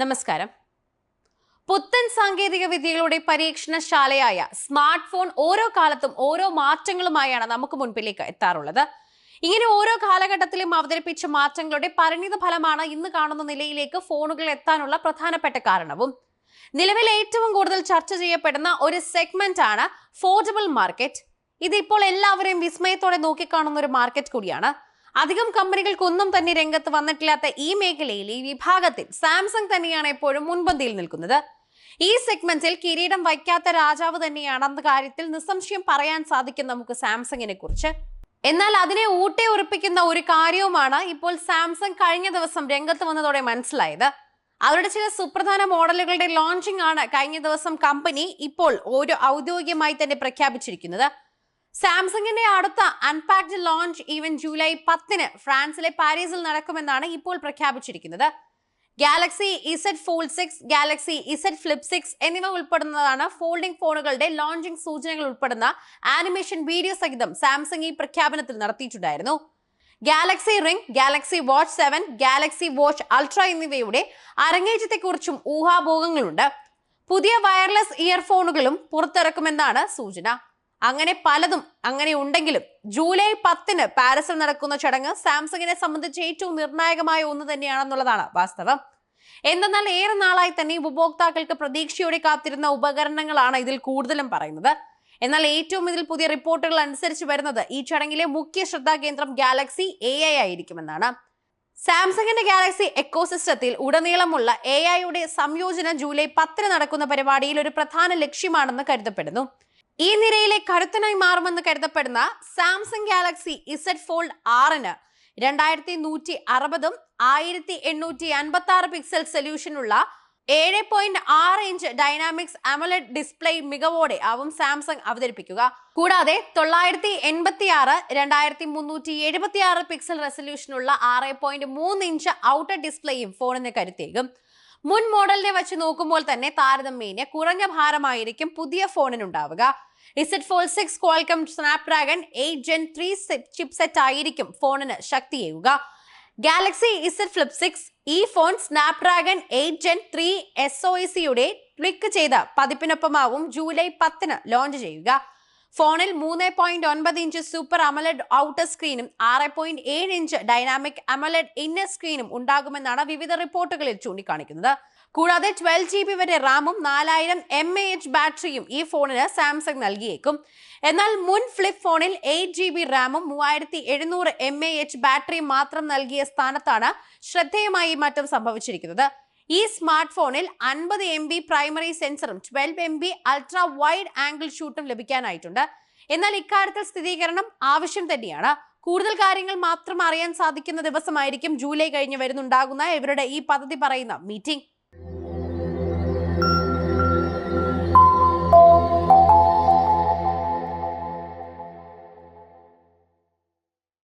നമസ്കാരം. പുത്തൻ സാങ്കേതിക വിദ്യകളുടെ പരീക്ഷണശാലയായ സ്മാർട്ട് ഫോൺ ഓരോ കാലത്തും ഓരോ മാറ്റങ്ങളുമായാണ് നമുക്ക് മുൻപിലേക്ക് എത്താറുള്ളത്. ഇങ്ങനെ ഓരോ കാലഘട്ടത്തിലും അവതരിപ്പിച്ച മാറ്റങ്ങളുടെ പരിണിത ഫലമാണ് ഇന്ന് കാണുന്ന നിലയിലേക്ക് ഫോണുകൾ എത്താനുള്ള പ്രധാനപ്പെട്ട കാരണവും. നിലവിൽ ഏറ്റവും കൂടുതൽ ചർച്ച ചെയ്യപ്പെടുന്ന ഒരു സെഗ്മെന്റ് ആണ് ഫോർഡബിൾ മാർക്കറ്റ്. ഇതിപ്പോൾ എല്ലാവരെയും വിസ്മയത്തോടെ നോക്കിക്കാണുന്ന ഒരു മാർക്കറ്റ് കൂടിയാണ്. അധികം കമ്പനികൾക്കൊന്നും തന്നെ രംഗത്ത് വന്നിട്ടില്ലാത്ത ഈ മേഖലയിൽ ഈ വിഭാഗത്തിൽ സാംസങ് തന്നെയാണ് എപ്പോഴും മുൻപന്തിയിൽ നിൽക്കുന്നത്. ഈ സെഗ്മെന്റിൽ കിരീടം വയ്ക്കാത്ത രാജാവ് തന്നെയാണ് അന്ന് കാര്യത്തിൽ നിസ്സംശയം പറയാൻ സാധിക്കും നമുക്ക് സാംസങ്ങിനെ കുറിച്ച്. എന്നാൽ അതിനെ ഊട്ടി ഉറപ്പിക്കുന്ന ഒരു കാര്യവുമാണ് ഇപ്പോൾ സാംസങ് കഴിഞ്ഞ ദിവസം രംഗത്ത് വന്നതോടെ മനസ്സിലായത്. അവരുടെ ചില സുപ്രധാന മോഡലുകളുടെ ലോഞ്ചിങ് ആണ് കഴിഞ്ഞ ദിവസം കമ്പനി ഇപ്പോൾ ഒരു ഔദ്യോഗികമായി തന്നെ പ്രഖ്യാപിച്ചിരിക്കുന്നത്. സാംസങ്ങിന്റെ അടുത്ത അൺപാക്ഡ് ലോഞ്ച് ഈവൻ ജൂലൈ പത്തിന് ഫ്രാൻസിലെ പാരീസിൽ നടക്കുമെന്നാണ് ഇപ്പോൾ പ്രഖ്യാപിച്ചിരിക്കുന്നത്. Galaxy Z Fold six Galaxy Z Flip six എന്നിവ ഉൾപ്പെടുന്നതാണ് ഫോൾഡിംഗ് ഫോണുകളുടെ ലോഞ്ചിങ് സൂചനകൾ ഉൾപ്പെടുന്ന ആനിമേഷൻ വീഡിയോ സഹിതം സാംസങ് ഈ പ്രഖ്യാപനത്തിൽ നടത്തിയിട്ടുണ്ടായിരുന്നു. Galaxy Ring Galaxy Watch seven Galaxy Watch Ultra എന്നിവയുടെ അരങ്ങേറ്റത്തെക്കുറിച്ചും ഊഹാഭോഗങ്ങളുണ്ട് പുതിയ വയർലെസ് ഇയർഫോണുകളും പുറത്തിറക്കുമെന്നാണ് സൂചന. അങ്ങനെ പലതും അങ്ങനെ ഉണ്ടെങ്കിലും ജൂലൈ പത്തിന് പാരീസിൽ നടക്കുന്ന ചടങ്ങ് സാംസങ്ങിനെ സംബന്ധിച്ച് ഏറ്റവും നിർണായകമായ ഒന്ന് തന്നെയാണെന്നുള്ളതാണ് വാസ്തവം. എന്തെന്നാൽ ഏറെ നാളായി തന്നെ ഉപഭോക്താക്കൾക്ക് പ്രതീക്ഷയോടെ കാത്തിരുന്ന ഉപകരണങ്ങളാണ് ഇതിൽ കൂടുതലും പറയുന്നത്. എന്നാൽ ഏറ്റവും ഇതിൽ പുതിയ റിപ്പോർട്ടുകൾ അനുസരിച്ച് വരുന്നത് ഈ ചടങ്ങിലെ മുഖ്യ ശ്രദ്ധാകേന്ദ്രം ഗാലക്സി എ ഐ ആയിരിക്കുമെന്നാണ്. സാംസങ്ങിന്റെ ഗാലക്സി എക്കോസിസ്റ്റത്തിൽ ഉടനീളമുള്ള എ ഐയുടെ സംയോജനം ജൂലൈ പത്തിന് നടക്കുന്ന പരിപാടിയിൽ ഒരു പ്രധാന ലക്ഷ്യമാണെന്ന് കരുതപ്പെടുന്നു. ഈ നിരയിലെ കരുത്തനായി മാറുമെന്ന് കരുതപ്പെടുന്ന സാംസങ് ഗാലക്സി ഇസെഡ് ഫോൾഡ് ആറിന് രണ്ടായിരത്തി നൂറ്റി അറുപതും ആയിരത്തി എണ്ണൂറ്റി അൻപത്തി ആറ് പിക്സൽ സൊല്യൂഷനുള്ള ഏഴ് പോയിന്റ് ആറ് ഇഞ്ച് ഡൈനാമിക്സ് അമലഡ് ഡിസ്പ്ലേ മികവോടെ ആവും സാംസങ് അവതരിപ്പിക്കുക. കൂടാതെ തൊള്ളായിരത്തി എൺപത്തി ആറ് രണ്ടായിരത്തി മുന്നൂറ്റി എഴുപത്തി ആറ് പിക്സൽ റെസൊല്യൂഷനുള്ള ആറ് പോയിന്റ് മൂന്ന് ഇഞ്ച് ഔട്ടർ ഡിസ്പ്ലേയും ഫോണിന് കരുത്തേകും മുൻ മോഡലിനെ വെച്ച് നോക്കുമ്പോൾ തന്നെ താരതമ്യേന കുറഞ്ഞ ഭാരമായിരിക്കും പുതിയ ഫോണിനുണ്ടാവുക. Z Fold six Qualcomm Snapdragon eight Gen three chipset ആയിരിക്കും ഫോണിന് ശക്തിയേകുക. ഗാലക്സി ഇസെറ്റ് ഫ്ലിപ്പ് സിക്സ് ഈ phone Snapdragon eight Gen three S O സിയുടെ ട്വിക്ക് ചെയ്ത പതിപ്പിനൊപ്പമാവും ജൂലൈ പത്തിന് ലോഞ്ച് ചെയ്യുക. ഫോണിൽ മൂന്ന് പോയിന്റ് ഒൻപത് ഇഞ്ച് സൂപ്പർ അമലഡ് ഔട്ടർ സ്ക്രീനും ആറ് പോയിന്റ് ഏഴ് ഇഞ്ച് ഡൈനാമിക് അമലഡ് ഇന്നർ സ്ക്രീനും ഉണ്ടാകുമെന്നാണ് വിവിധ റിപ്പോർട്ടുകളിൽ ചൂണ്ടിക്കാണിക്കുന്നത്. കൂടാതെ ട്വൽവ് ജി ബി വരെ റാമും നാലായിരം എം എ എച്ച് ബാറ്ററിയും ഈ ഫോണിന് സാംസങ് നൽകിയേക്കും. എന്നാൽ മുൻ ഫ്ലിപ്പ് ഫോണിൽ എയ്റ്റ് ജി ബി റാമും മൂവായിരത്തി എഴുന്നൂറ് എം എ എച്ച് ബാറ്ററിയും മാത്രം നൽകിയ സ്ഥാനത്താണ് ശ്രദ്ധേയമായി മാറ്റം സംഭവിച്ചിരിക്കുന്നത്. ഈ സ്മാർട്ട് ഫോണിൽ അൻപത് M B primary സെൻസറും twelve M B ultra wide angle ഷൂട്ടും ലഭിക്കാനായിട്ടുണ്ട്. എന്നാൽ ഇക്കാര്യത്തിൽ സ്ഥിരീകരണം ആവശ്യം തന്നെയാണ്. കൂടുതൽ കാര്യങ്ങൾ മാത്രം അറിയാൻ സാധിക്കുന്ന ദിവസമായിരിക്കും ജൂലൈ കഴിഞ്ഞ് വരുന്നുണ്ടാകുന്ന ഇവരുടെ ഈ പദ്ധതി പറയുന്ന മീറ്റിംഗ്